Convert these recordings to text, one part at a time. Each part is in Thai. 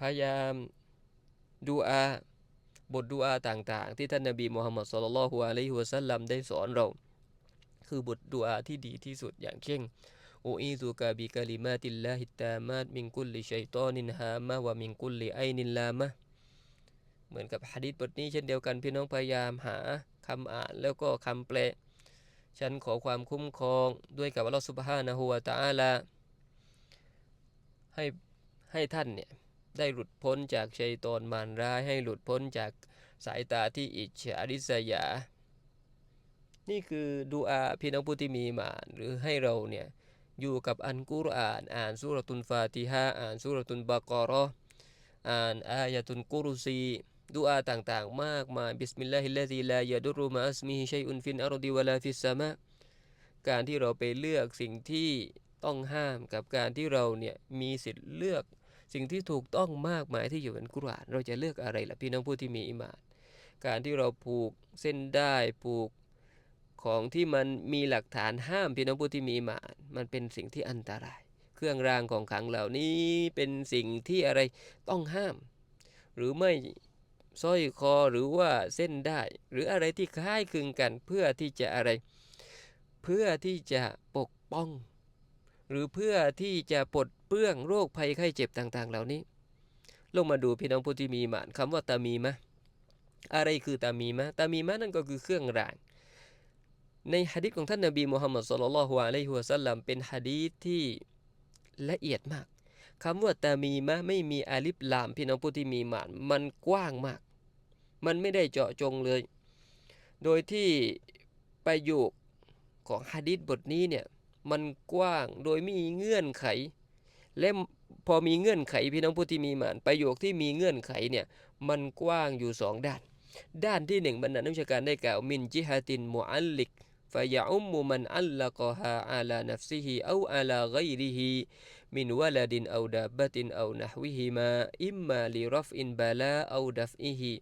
พยายามดูอา บทดูอาต่างๆ ที่ท่านนบีมุฮัมมัดสุลลัลฮุอะลัยฮิวะสัลลัมได้สอนเรา คือบทดูอาที่ดีที่สุดอย่างเช่นอูอีซุกะบิกะลิมาติลลาฮิตามาตมินกุลลิชัยตอนินฮามะวะมินกุลลิไอนินลามะเหมือนกับฮะดิษบทนี้เช่นเดียวกันพี่น้องพยายามหาคำอ่านแล้วก็คำแปล ฉันขอความคุ้มครองด้วยกับอัลลอฮฺสุบฮานะฮูวะตะอาลาให้ให้ท่านเนี่ย ได้หลุดพ้นจากชัยตอนมารร้ายให้หลุดพ้นจากสายตาที่อิจฉาริษยา นี่คือดูอาพี่น้องผู้ที่มีมานหรือให้เราเนี่ยอยู่กับอันกุรอาน อ่านสุรตุนฟาติฮะอ่านสุรตุนบากรออ่านอายะตุนกุรุซีดูอาต่างๆ มากมายบิสมิลลาฮิลลาฮิลายะดุรุมาอัสมิฮิชัยอุนฟินอารดีวะลาฟิสซามะการที่เราไปเลือกสิ่งที่ต้องห้ามกับการที่เราเนี่ยมีสิทธิ์เลือก สิ่งที่ถูกต้องมากมายที่อยู่ในกุราน เราจะเลือกอะไรล่ะพี่น้องผู้ที่มีอิมานการที่เราผูกเส้นได้ผูกของที่มันมีหลักฐานห้ามพี่น้องผู้ที่มีอิมาน มันเป็นสิ่งที่อันตราย เครื่องรางของขลังเหล่านี้เป็นสิ่งที่อะไรต้องห้าม หรือไม่สร้อยคอหรือว่าเส้นได้ หรืออะไรที่คล้ายคลึงกันเพื่อที่จะอะไร เพื่อที่จะปกป้อง หรือเพื่อที่จะปลดเปื้องโรคภัยไข้เจ็บต่างๆ เหล่านี้ ลงมาดูพี่น้องผู้ที่มีหมานคำว่าตามีมะอะไรคือตามีมะตามีมะนั่นก็คือเครื่องราง ในฮะดิษของท่านนบีมุฮัมมัดสุลลัลฮุอะลัยฮิวะสัลลัมเป็นฮะดีษที่ละเอียดมากคำว่าตามีมะไม่มีอาลิฟลามพี่น้องผู้ที่มีหมานมันกว้างมาก มันไม่ได้เจาะจงเลย โดยที่ประโยคของฮะดิษบทนี้เนี่ย มันกว้างโดยมีเงื่อนไข และพอมีเงื่อนไขพี่น้องผู้ที่มีหมานประโยคที่มีเงื่อนไขเนี่ยมันกว้างอยู่สองด้าน ด้านที่หนึ่งบรรดานักวิชาการได้กล่าวมินจิฮะตินมุอัลลิกฟะยะอุมมุมันอัลลักฮาอาลานัฟซิฮิเอาอาลาไกริฮิมินวลาดินเอาดาบะตินเอานะฮวิฮิมาอิมมาลิรฟอินบาลาเอาดัฟอิฮิ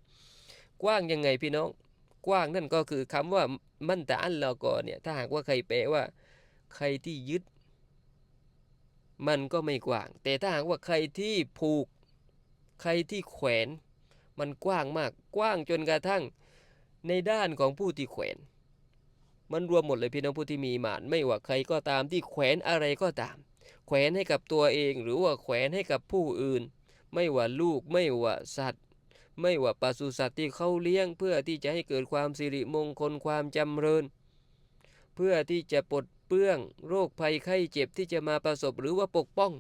กว้างยังไงพี่น้อง กว้างนั่นก็คือคำว่ามันตะอัลลากอเนี่ยถ้าหากว่าใครแปลว่า ใครที่ยึด มันก็ไม่กว้าง แต่ถ้าหากว่าใครที่ผูก ใครที่แขวน มันกว้างมาก กว้างจนกระทั่งในด้านของผู้ที่แขวน มันรวมหมดเลยพี่น้องผู้ที่มีหมาน ไม่ว่าใครก็ตามที่แขวนอะไรก็ตาม แขวนให้กับตัวเอง หรือว่าแขวนให้กับผู้อื่น ไม่ว่าลูก ไม่ว่าสัตว์ ไม่ว่าปศุสัตว์ที่เขาเลี้ยง เพื่อที่จะให้เกิดความสิริมงคลความจำเริญ เพื่อที่จะปลด เปื้อง โรคภัยไข้เจ็บที่จะมาประสบหรือว่าปกป้อง